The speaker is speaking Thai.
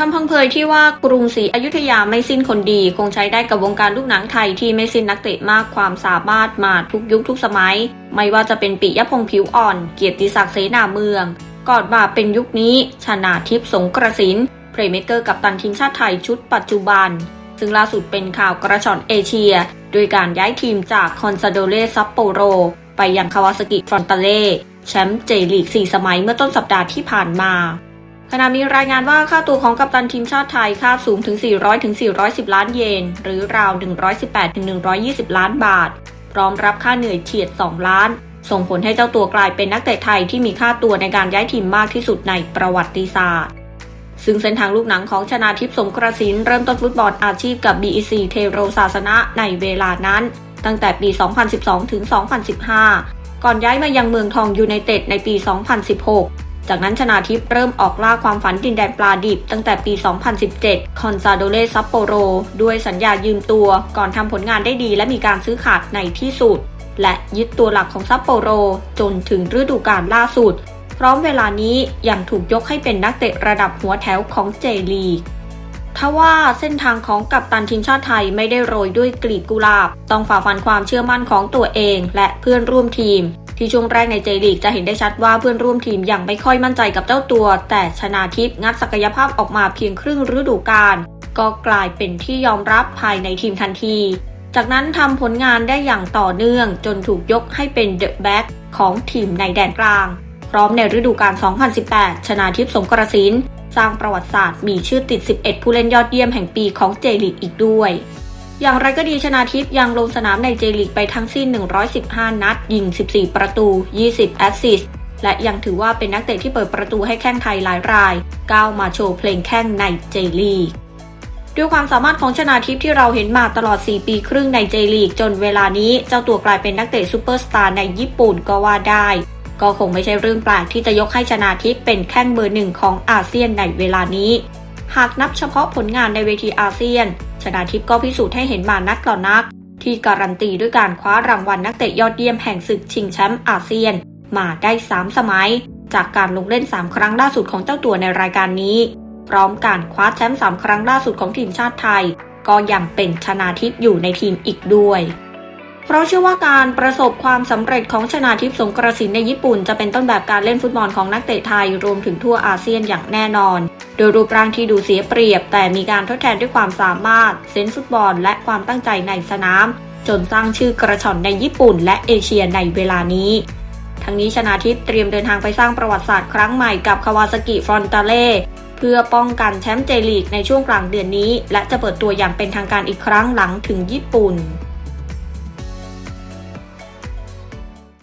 คำพังเพยที่ว่ากรุงศรีอยุธยาไม่สิ้นคนดี คงใช้ได้กับวงการลูกหนังไทยที่ไม่สิ้นนักเตะมากความสามารถมาทุกยุคทุกสมัย ไม่ว่าจะเป็นปิยพงษ์ผิวอ่อน เกียรติศักดิ์เสนาเมือง กอนมาเป็นยุคนี้ ชนาทิพย์สงกระสินเพลย์เมเกอร์กับตันทีมชาติไทยชุดปัจจุบัน ซึ่งล่าสุดเป็นข่าวกระชอนเอเชีย โดยการย้ายทีมจากคอนซาโดเลซัปโปโร ไปยังคาวาสกิฟรอนตาเล่แชมป์เจลีก 4 สมัยเมื่อต้นสัปดาห์ที่ผ่านมา ขณะมีรายงานว่าค่าตัวของกัปตันทีมชาติไทยค่าสูงถึง 400ถึง410 ล้านเยน หรือราว 118ถึง120 ล้านบาท พร้อมรับค่าเหนื่อยเฉียด 2 ล้าน ส่งผลให้เจ้าตัวกลายเป็นนักเตะไทยที่มีค่าตัวในการย้ายทีมมากที่สุดในประวัติศาสตร์ ซึ่งเส้นทางลูกหนังของชนาทิพย์สงกระสินเริ่มต้นฟุตบอลอาชีพกับ BEC เทโรศาสนะในเวลานั้น ตั้งแต่ปี 2012 ถึง 2015 ก่อนย้ายมายังเมืองทองยูไนเต็ดในปี 2016 จากนั้นชนาทิพย์เริ่มออกล่าความฝันดินแดนปลาดิบ ตั้งแต่ปี 2017 คอนซาโดเลซัปโปโร ด้วยสัญญายืมตัว ก่อนทำผลงานได้ดีและมีการซื้อขาดในที่สุด และยึดตัวหลักของซัปโปโร จนถึงฤดูกาลล่าสุด พร้อมเวลานี้ยังถูกยกให้เป็นนักเตะระดับหัวแถวของเจลีกทว่าเส้นทางของกัปตันทีมชาติไทยไม่ได้โรยด้วยกลีบกุหลาบ ต้องฝ่าฟันความเชื่อมั่นของตัวเองและเพื่อนร่วมทีม ที่ช่วงแรกในเจลีกจะเห็นได้ชัดว่าเพื่อนร่วมทีมยังไม่ค่อยมั่นใจกับเจ้าตัว แต่ชนาทิพย์งัดศักยภาพออกมาเพียงครึ่งฤดูกาลก็กลายเป็นที่ยอมรับภายในทีมทันที จากนั้นทำผลงานได้อย่างต่อเนื่องจนถูกยกให้เป็นเดอะแบ็กของทีมในแดนกลาง พร้อมในฤดูกาล 2018 ชนาทิพย์สงกรสินสร้างประวัติศาสตร์มีชื่อติด 11 ผู้เล่นยอดเยี่ยมแห่งปีของเจลีกอีกด้วย อย่างไรก็ดีชนาทิพย์ยังลงสนามในเจลีกไปทั้งสิ้น 115 นัด ยิง 14 ประตู 20 แอสซิสต์และยังถือว่าเป็นนักเตะที่เปิดประตูให้แข้งไทยหลายราย ก้าวมาโชว์เพลงแข้งในเจลีกด้วยความสามารถของชนาทิพย์ที่เราเห็นมาตลอด 4 ปีครึ่งในเจลีกจนเวลานี้เจ้าตัวกลายเป็นนักเตะซูเปอร์สตาร์ในญี่ปุ่นก็ว่าได้ ก็คงไม่ใช่เรื่องแปลกที่จะยกให้ชนาทิพย์เป็นแข้งเบอร์หนึ่งของอาเซียนในเวลานี้ หากนับเฉพาะผลงานในเวทีอาเซียน ชนาทิพย์ก็พิสูจน์ให้เห็นมานักต่อนัก ที่การันตีด้วยการคว้ารางวัลนักเตะยอดเยี่ยมแห่งศึกชิงแชมป์อาเซียน มาได้ 3 สมัย จากการลงเล่น 3 ครั้งล่าสุดของเจ้าตัวในรายการนี้ พร้อมการคว้าแชมป์3ครั้งล่าสุดของทีมชาติไทย ก็ยังเป็นชนาทิพย์อยู่ในทีมอีกด้วย เพราะเชื่อว่าการประสบความสำเร็จของชนาทิพย์สงกระสินในญี่ปุ่น จะเป็นต้นแบบการเล่นฟุตบอลของนักเตะไทยรวมถึงทั่วอาเซียนอย่างแน่นอน โดยรูปร่างที่ดูเสียเปรียบ แต่มีการทดแทนด้วยความสามารถเซนส์ฟุตบอล และความตั้งใจในสนาม จนสร้างชื่อกระชอนในญี่ปุ่น และเอเชียในเวลานี้ทั้งนี้ชนาทิพย์เตรียมเดินทางไปสร้างประวัติศาสตร์ครั้งใหม่กับคาวาซากิฟรอนตาเล่เพื่อป้องกันแชมป์เจลีกในช่วงกลางเดือนนี้ และจะเปิดตัวอย่างเป็นทางการอีกครั้งหลังถึงญี่ปุ่น